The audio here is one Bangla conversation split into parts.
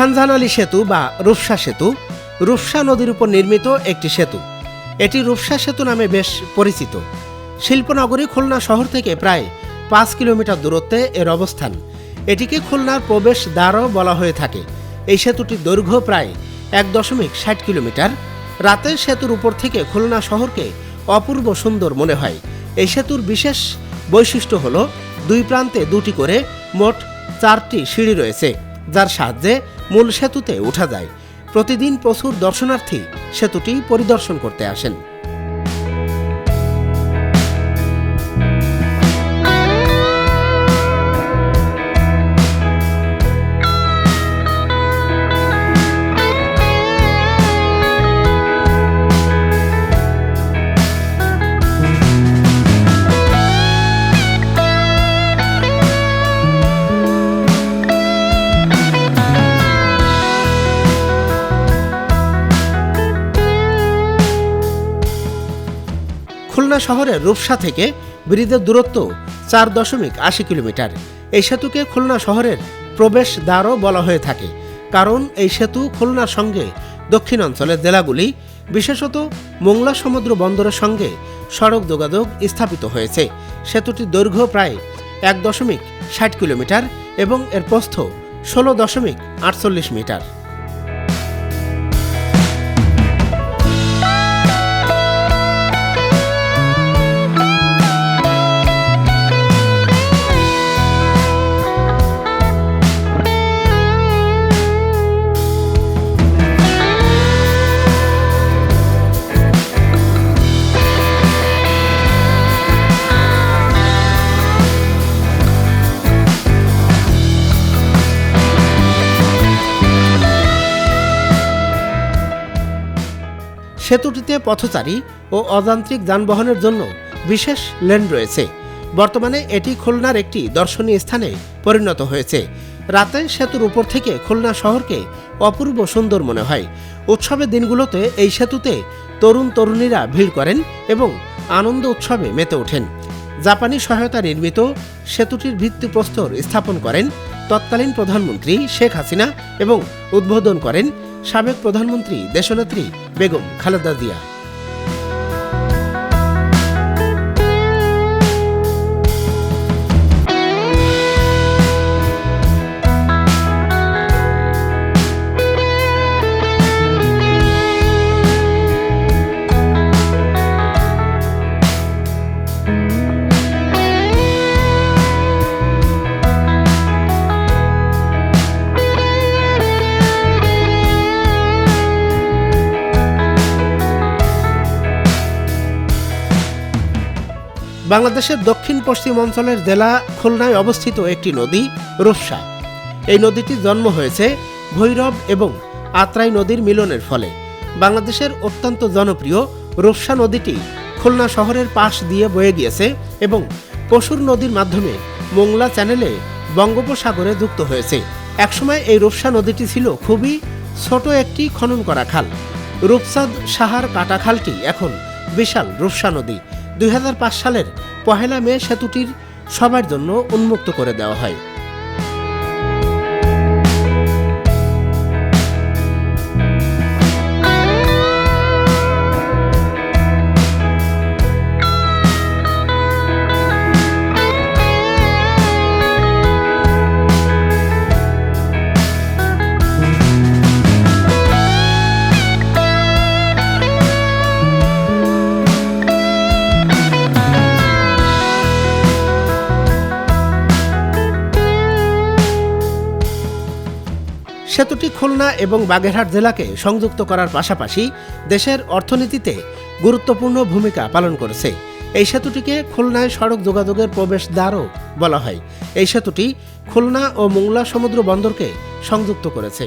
খানজাহান আলী সেতু বা রূপসা সেতু, রূপসা নদীর উপর নির্মিত একটি সেতু। এটি রূপসা সেতু নামে বেশ পরিচিত। শিল্পনগরী খুলনা শহর থেকে প্রায় পাঁচ কিলোমিটার দূরত্বে এর অবস্থান। এটিকে খুলনার প্রবেশ দ্বারও বলা হয়ে থাকে। এই সেতুটির দৈর্ঘ্য প্রায় এক দশমিক ষাট কিলোমিটার। রাতে সেতুর উপর থেকে খুলনা শহরকে অপূর্ব সুন্দর মনে হয়। এই সেতুর বিশেষ বৈশিষ্ট্য হল, দুই প্রান্তে দুটি করে মোট চারটি সিঁড়ি রয়েছে, যার সাহায্যে মূল সেতুতে ওঠা যায়। প্রতিদিন প্রচুর দর্শনার্থী সেতুটি পরিদর্শন করতে আসেন। খুলনা শহরের রূপসা থেকে ব্রিজের দূরত্ব চার দশমিক আশি কিলোমিটার। এই সেতুকে খুলনা শহরের প্রবেশ দ্বারও বলা হয়ে থাকে। কারণ এই সেতু খুলনার সঙ্গে দক্ষিণ অঞ্চলের জেলাগুলি, বিশেষত মোংলা সমুদ্র বন্দরের সঙ্গে সড়ক যোগাযোগ স্থাপিত হয়েছে। সেতুটির দৈর্ঘ্য প্রায় এক দশমিক ষাট কিলোমিটার এবং এর প্রস্থ ষোলো দশমিক আটচল্লিশ মিটার। সেতুটিতে পথচারী ও অযান্ত্রিক যানবাহনের জন্য বিশেষ লেন রয়েছে। বর্তমানে এটি খুলনার একটি দর্শনীয় স্থানে পরিণত হয়েছে। রাতে সেতুর উপর থেকে খুলনা শহরকে অপূর্ব সুন্দর মনে হয়। উৎসবের দিনগুলোতে এই সেতুতে তরুণ তরুণীরা ভিড় করেন এবং আনন্দ উৎসবে মেতে ওঠেন। জাপানি সহায়তা নির্মিত সেতুটির ভিত্তিপ্রস্তর স্থাপন করেন তৎকালীন প্রধানমন্ত্রী শেখ হাসিনা এবং উদ্বোধন করেন সাবেক প্রধানমন্ত্রী দেশনেত্রী বেগম খালেদা জিয়া। বাংলাদেশের দক্ষিণ পশ্চিম অঞ্চলের জেলা খুলনায় অবস্থিত একটি নদী রূপসা। এই নদীটির জন্ম হয়েছে ভৈরব এবং আত্রাই নদীর মিলনের ফলে। বাংলাদেশের অত্যন্ত জনপ্রিয় রূপসা নদীটি খুলনা শহরের পাশ দিয়ে বয়ে গিয়েছে এবং পশুর নদীর মাধ্যমে মোংলা চ্যানেলে বঙ্গোপসাগরে যুক্ত হয়েছে। একসময় এই রূপসা নদীটি ছিল খুবই ছোট একটি খনন করা খাল। রূপসাদ সাহার কাটা খালটি এখন বিশাল রূপসা নদী। দুই হাজার পাঁচ সালের পহেলা মে সেতুটির সবার জন্য উন্মুক্ত করে দেওয়া হয়। সেতুটি খুলনা এবং বাগেরহাট জেলাকে সংযুক্ত করার পাশাপাশি দেশের অর্থনীতিতে গুরুত্বপূর্ণ ভূমিকা পালন করেছে। এই সেতুটিকে খুলনায় সড়ক যোগাযোগের প্রবেশদ্বারও বলা হয়। এই সেতুটি খুলনা ও মোংলা সমুদ্র বন্দরকে সংযুক্ত করেছে।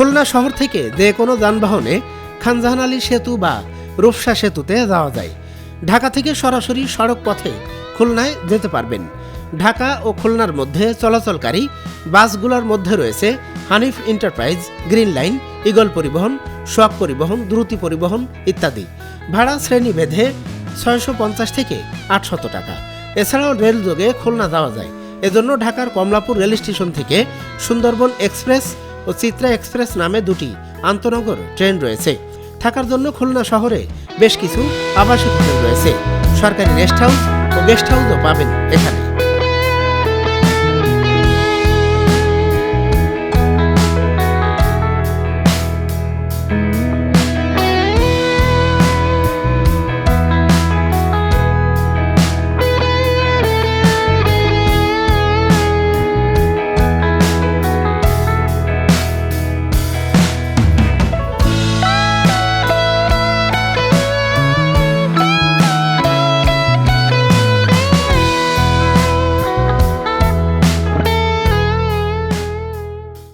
খুলনা শহর থেকে যে কোনো যানবাহনে খানজাহান আলী সেতু বা রূপসা সেতুতে যাওয়া যায়। ঢাকা থেকে সরাসরি সড়ক পথে খুলনায় যেতে পারবেন। ঢাকা ও খুলনার মধ্যে চলাচলকারী বাসগুলোর মধ্যে রয়েছে Hanif enterprise, green line eagle Paribahan Soyak Paribahan, দ্রুতি পরিবহন ইত্যাদি। ভাড়া শ্রেণি বেঁধে ছয়শো পঞ্চাশ থেকে আটশত টাকা। এছাড়াও রেল যোগে খুলনা যাওয়া যায়। এজন্য ঢাকার কমলাপুর রেল স্টেশন থেকে সুন্দরবন এক্সপ্রেস ও চিত্রা এক্সপ্রেস নামে দুটি আন্তনগর ট্রেন রয়েছে। থাকার জন্য খুলনা শহরে বেশ কিছু আবাসিক হোটেল রয়েছে। সরকারি রেস্ট হাউস ও গেস্ট হাউসও পাবেন এখানে।